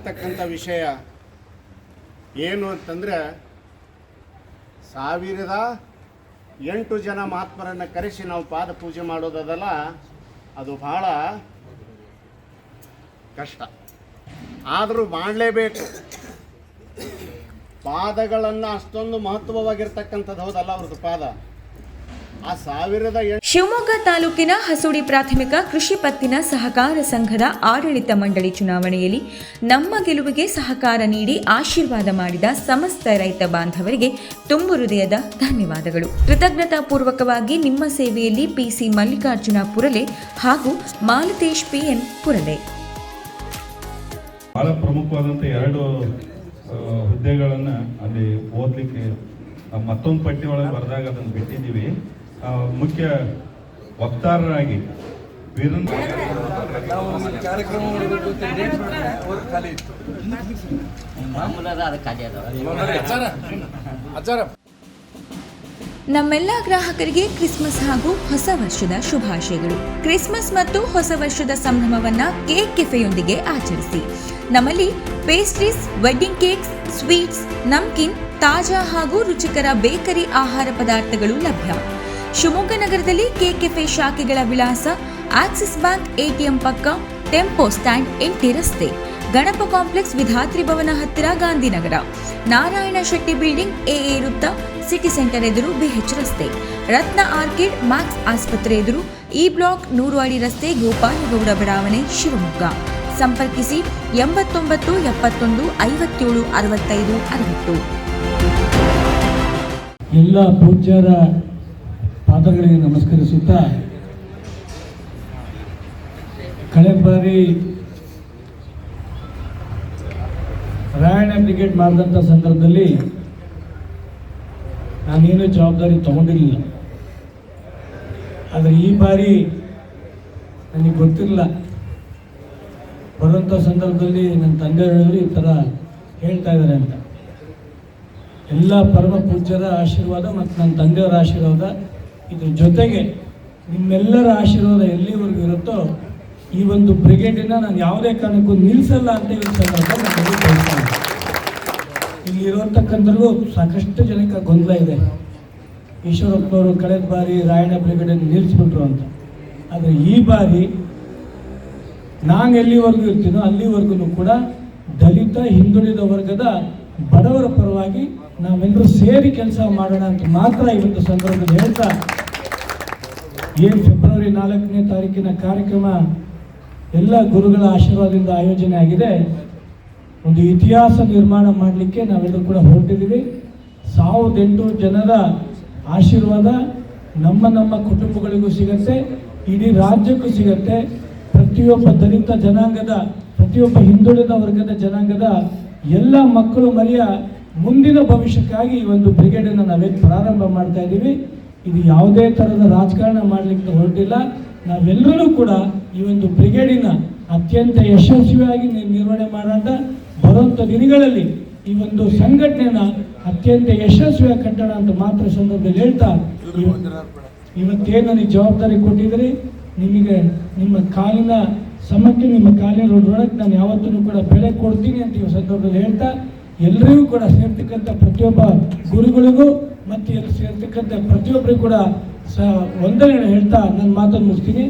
ತಿಳಿದಿರ್ತಕ್ಕಂಥ ವಿಷಯ ಏನು ಅಂತಂದರೆ ಸಾವಿರದ ಎಂಟು ಜನ ಮಹಾತ್ಮರನ್ನು ಕರೆಸಿ ನಾವು ಪಾದ ಪೂಜೆ ಮಾಡೋದದಲ್ಲ, ಅದು ಬಹಳ ಕಷ್ಟ. ಆದರೂ ಮಾಡಲೇಬೇಕು. ಪಾದಗಳನ್ನು ಅಷ್ಟೊಂದು ಮಹತ್ವವಾಗಿರ್ತಕ್ಕಂಥದ್ದು ಹೌದಲ್ಲ ಅವ್ರದ್ದು ಪಾದ? ಶಿವಮೊಗ್ಗ ತಾಲೂಕಿನ ಹಸೂಡಿ ಪ್ರಾಥಮಿಕ ಕೃಷಿ ಪತ್ತಿನ ಸಹಕಾರ ಸಂಘದ ಆಡಳಿತ ಮಂಡಳಿ ಚುನಾವಣೆಯಲ್ಲಿ ನಮ್ಮ ಗೆಲುವಿಗೆ ಸಹಕಾರ ನೀಡಿ ಆಶೀರ್ವಾದ ಮಾಡಿದ ಸಮಸ್ತ ರೈತ ಬಾಂಧವರಿಗೆ ತುಂಬು ಹೃದಯದ ಧನ್ಯವಾದಗಳು. ಕೃತಜ್ಞತಾಪೂರ್ವಕವಾಗಿ ನಿಮ್ಮ ಸೇವೆಯಲ್ಲಿ ಪಿಸಿ ಮಲ್ಲಿಕಾರ್ಜುನ ಪುರಲೆ ಹಾಗೂ ಮಾಲತೇಶ್ ಪಿಎನ್ ಪುರಲೆ. ಬಹಳ ಪ್ರಮುಖವಾದಂಥ ಎರಡು ಹುದ್ದೆಗಳನ್ನು ಅಲ್ಲಿ ಓದಲಿಕ್ಕೆ ಮತ್ತೊಂದು ಪಟ್ಟಿ ಒಳಗೆ ಬರೆದಾಗ ಅದನ್ನು ಬಿಟ್ಟಿದ್ದೀವಿ. ಮುಖ್ಯ ವಕ್ತಾರರಾಗಿ ನಮ್ಮೆಲ್ಲ ಗ್ರಾಹಕರಿಗೆ ಕ್ರಿಸ್ಮಸ್ ಹಾಗೂ ಹೊಸ ವರ್ಷದ ಶುಭಾಶಯಗಳು. ಕ್ರಿಸ್ಮಸ್ ಮತ್ತು ಹೊಸ ವರ್ಷದ ಸಂಭ್ರಮವನ್ನ ಕೇಕ್ ಕೆಫೆಯೊಂದಿಗೆ ಆಚರಿಸಿ. ನಮ್ಮಲ್ಲಿ pastries, wedding cakes, sweets, namkeen, ತಾಜಾ ಹಾಗೂ ರುಚಿಕರ ಬೇಕರಿ ಆಹಾರ ಪದಾರ್ಥಗಳು ಲಭ್ಯ. ಶಿವಮೊಗ್ಗ ನಗರದಲ್ಲಿ ಕೆಕೆಫೆ ಕೆಫೆ ಶಾಖೆಗಳ ವಿಳಾಸ ಆಕ್ಸಿಸ್ ಬ್ಯಾಂಕ್ ಎಟಿಎಂ ಪಕ್ಕ ಟೆಂಪೋ ಸ್ಟ್ಯಾಂಡ್ ಎಂಟಿ ರಸ್ತೆ. ಗಣಪ ಕಾಂಪ್ಲೆಕ್ಸ್ ವಿಧಾತ್ರಿ ಭವನ ಹತ್ತಿರ Gandhinagar. Narayana Shetty building A A ವೃತ್ತ ಸಿಟಿ ಸೆಂಟರ್ ಎದುರು ಬಿಎಚ್ ರಸ್ತೆ. ರತ್ನ ಆರ್ಕಿಡ್ ಮ್ಯಾಕ್ಸ್ ಆಸ್ಪತ್ರೆ ಎದುರು ಇ ಬ್ಲಾಕ್ ನೂರು ಅಡಿ ರಸ್ತೆ ಗೋಪಾಲಗೌಡ ಬಡಾವಣೆ ಶಿವಮೊಗ್ಗ. ಸಂಪರ್ಕಿಸಿ ಎಂಬತ್ತೊಂಬತ್ತು ಎಪ್ಪತ್ತೊಂದು ಐವತ್ತೇಳು ಅರವತ್ತೈದು ಅರವತ್ತು. ಎಲ್ಲ ಪೂಜ್ಯರ ಪಾದಗಳಿಗೆ ನಮಸ್ಕರಿಸುತ್ತಾ ಕಳೆದ ಬಾರಿ ರಾಯಣ ಬ್ರಿಗೇಡ್ ಮಾಡಿದಂಥ ಸಂದರ್ಭದಲ್ಲಿ ನಾನೇನು ಜವಾಬ್ದಾರಿ ತಗೊಂಡಿರಲಿಲ್ಲ. ಆದರೆ ಈ ಬಾರಿ ನನಗೆ ಗೊತ್ತಿರಲಿಲ್ಲ ಬರುವಂಥ ಸಂದರ್ಭದಲ್ಲಿ ನನ್ನ ತಂದೆ ಹೇಳಿದ್ರು ಈ ಥರ ಹೇಳ್ತಾ ಇದ್ದಾರೆ ಅಂತ. ಎಲ್ಲ ಪರಮ ಪೂಜ್ಯರ ಆಶೀರ್ವಾದ ಮತ್ತು ನನ್ನ ತಂದೆಯವರ ಆಶೀರ್ವಾದ ಇದ್ರ ಜೊತೆಗೆ ನಿಮ್ಮೆಲ್ಲರ ಆಶೀರ್ವಾದ ಎಲ್ಲಿವರೆಗೂ ಇರುತ್ತೋ ಈ ಒಂದು ಬ್ರಿಗೇಡಿನ ನಾನು ಯಾವುದೇ ಕಾರಣಕ್ಕೂ ನಿಲ್ಲಿಸಲ್ಲ ಅಂತ ಬಯಸ್ತಾ ಇಲ್ಲಿ ಸಾಕಷ್ಟು ಜನಕ್ಕೆ ಗೊಂದಲ ಇದೆ. ಈಶ್ವರಪ್ಪನವರು ಕಳೆದ ಬಾರಿ ರಾಯಣ ಬ್ರಿಗೇಡನ್ನು ನಿಲ್ಲಿಸ್ಬಿಟ್ರು ಅಂತ. ಆದರೆ ಈ ಬಾರಿ ನಾನು ಎಲ್ಲಿವರೆಗೂ ಇರ್ತೀನೋ ಅಲ್ಲಿವರೆಗೂ ಕೂಡ ದಲಿತ ಹಿಂದುಳಿದ ವರ್ಗದ ಬಡವರ ಪರವಾಗಿ ನಾವೆಲ್ಲರೂ ಸೇರಿ ಕೆಲಸ ಮಾಡೋಣ ಅಂತ ಮಾತ್ರ ಒಂದು ಸಂದರ್ಭದಲ್ಲಿ ಹೇಳ್ತಾ ಏನು ಫೆಬ್ರವರಿ ನಾಲ್ಕನೇ ತಾರೀಕಿನ ಕಾರ್ಯಕ್ರಮ ಎಲ್ಲ ಗುರುಗಳ ಆಶೀರ್ವಾದದಿಂದ ಆಯೋಜನೆ ಆಗಿದೆ. ಒಂದು ಇತಿಹಾಸ ನಿರ್ಮಾಣ ಮಾಡಲಿಕ್ಕೆ ನಾವೆಲ್ಲರೂ ಕೂಡ ಹೊರಟಿದ್ದೀವಿ. ಸಾವಿರದ ಎಂಟುನೂರು ಜನರ ಆಶೀರ್ವಾದ ನಮ್ಮ ನಮ್ಮ ಕುಟುಂಬಗಳಿಗೂ ಸಿಗತ್ತೆ, ಇಡೀ ರಾಜ್ಯಕ್ಕೂ ಸಿಗತ್ತೆ. ಪ್ರತಿಯೊಬ್ಬ ದಲಿತ ಜನಾಂಗದ, ಪ್ರತಿಯೊಬ್ಬ ಹಿಂದುಳಿದ ವರ್ಗದ ಜನಾಂಗದ ಎಲ್ಲ ಮಕ್ಕಳು ಮರಿಯ ಮುಂದಿನ ಭವಿಷ್ಯಕ್ಕಾಗಿ ಈ ಒಂದು ಬ್ರಿಗೇಡನ್ನು ನಾವೇನು ಪ್ರಾರಂಭ ಮಾಡ್ತಾ ಇದ್ದೀವಿ ಇದು ಯಾವುದೇ ಥರದ ರಾಜಕಾರಣ ಮಾಡಲಿಕ್ಕೆ ಹೊರಟಿಲ್ಲ. ನಾವೆಲ್ಲರೂ ಕೂಡ ಈ ಒಂದು ಬ್ರಿಗೇಡಿನ ಅತ್ಯಂತ ಯಶಸ್ವಿಯಾಗಿ ನಿರ್ವಹಣೆ ಮಾಡಂತ ಬರುವಂಥ ದಿನಗಳಲ್ಲಿ ಈ ಒಂದು ಸಂಘಟನೆನ ಅತ್ಯಂತ ಯಶಸ್ವಿಯಾಗಿ ಕಟ್ಟಡ ಅಂತ ಮಾತ್ರ ಸಂದರ್ಭದಲ್ಲಿ ಹೇಳ್ತಾ ಇವ- ಇವತ್ತೇನು ನನಗೆ ಜವಾಬ್ದಾರಿ ಕೊಟ್ಟಿದ್ರಿ ನಿಮಗೆ ನಿಮ್ಮ ಕಾಲಿನ ಸಮಕ್ಕೆ ನಿಮ್ಮ ಕಾಲಿನ ನಾನು ಯಾವತ್ತೂ ಕೂಡ ಬೆಲೆ ಕೊಡ್ತೀನಿ ಅಂತ ಈ ಸಂದರ್ಭದಲ್ಲಿ ಹೇಳ್ತಾ ಎಲ್ಲರಿಗೂ ಕೂಡ ಸೇರ್ತಕ್ಕಂಥ ಪ್ರತಿಯೊಬ್ಬ ಗುರುಗಳಿಗೂ ಮತ್ತು ಎಲ್ಲಿ ಸೇರ್ತಕ್ಕಂಥ ಪ್ರತಿಯೊಬ್ಬರಿಗೂ ಕೂಡ ಸ ವಂದನೆಗಳು ಹೇಳ್ತಾ ನನ್ನ ಮಾತನ್ನು ಮುಗಿಸ್ತೀನಿ.